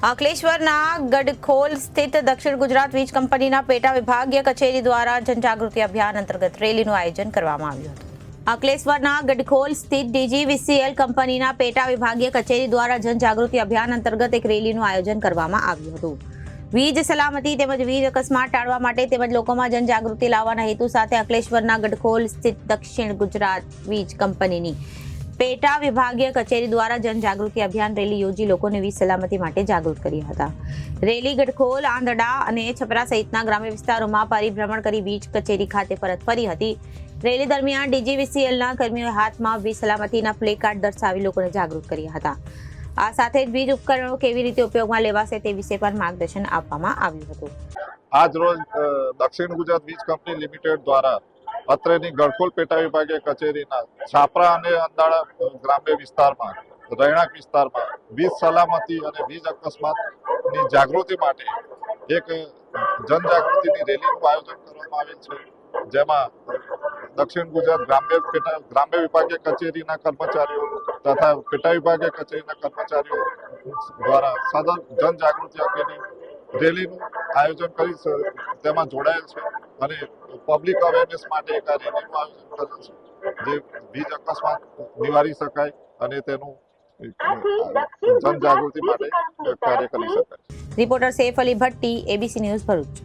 અંકલેશ્વરના ગડખોલ સ્થિત દક્ષિણ ગુજરાત વીજ કંપનીના પેટા વિભાગીય કચેરી દ્વારા જનજાગૃતિ અભિયાન અંતર્ગત રેલીનું આયોજન કરવામાં આવ્યું હતું. અંકલેશ્વરના ગડખોલ સ્થિત ડીજીવીસીએલ કંપનીના પેટા વિભાગીય કચેરી દ્વારા જનજાગૃતિ અભિયાન અંતર્ગત એક રેલીનું આયોજન કરવામાં આવ્યું હતું. વીજ સલામતી તેમજ વીજ અકસ્માત ટાળવા માટે તેમજ લોકોમાં જનજાગૃતિ લાવવાના હેતુ સાથે અંકલેશ્વરના ગડખોલ સ્થિત દક્ષિણ ગુજરાત વીજ કંપનીની પેટા વિભાગીય કચેરી દ્વારા જનજાગૃતિ અભિયાન રેલી યોજી લોકોને વીજ સલામતી માટે જાગૃત કર્યા હતા. રેલી ગઢખોલ આંધડા અને છપરા સહિતના ગ્રામ્ય વિસ્તારોમાં પરિભ્રમણ કરી વીજ કચેરી ખાતે પરત ફરી હતી. રેલી દરમિયાન ડીજીવીસીએલના કર્મીઓએ હાથમાં વીજ સલામતીના પ્લે કાર્ડ દર્શાવી લોકોને જાગૃત કર્યા હતા. આ સાથે જ વીજ ઉપકરણો કેવી રીતે ઉપયોગમાં લેવાશે તે વિશે પણ માર્ગદર્શન આપવામાં આવ્યું હતું. આજ રોજ દક્ષિણ ગુજરાત વીજ કંપની લિમિટેડ દ્વારા અત્રેની ગળખોલ પેટા વિભાગીય કચેરીના છાપરા અને અંદાળા ગ્રામ્ય વિસ્તારમાં, રહેણાંક વિસ્તારમાં વીજ સલામતી અને વીજ અકસ્માતની જાગૃતિ માટે એક જનજાગૃતિની રેલીનું આયોજન કરવામાં આવેલ છે, જેમાં દક્ષિણ ગુજરાત ગ્રામ્ય પેટા, ગ્રામ્ય વિભાગીય કચેરીના કર્મચારીઓ તથા પેટા વિભાગીય કચેરીના કર્મચારીઓ દ્વારા સદન જનજાગૃતિ અંગેની રેલીનું આયોજન કરી તેમાં જોડાયેલ છે અને પબ્લિક અવેરનેસ માટે એક જે વીજ અકસ્માત નિવારી શકાય અને તેનું જનજાગૃતિ માટે કાર્ય કરી શકાય. Reporter Saif Ali Bhatti ABC news Bharuch.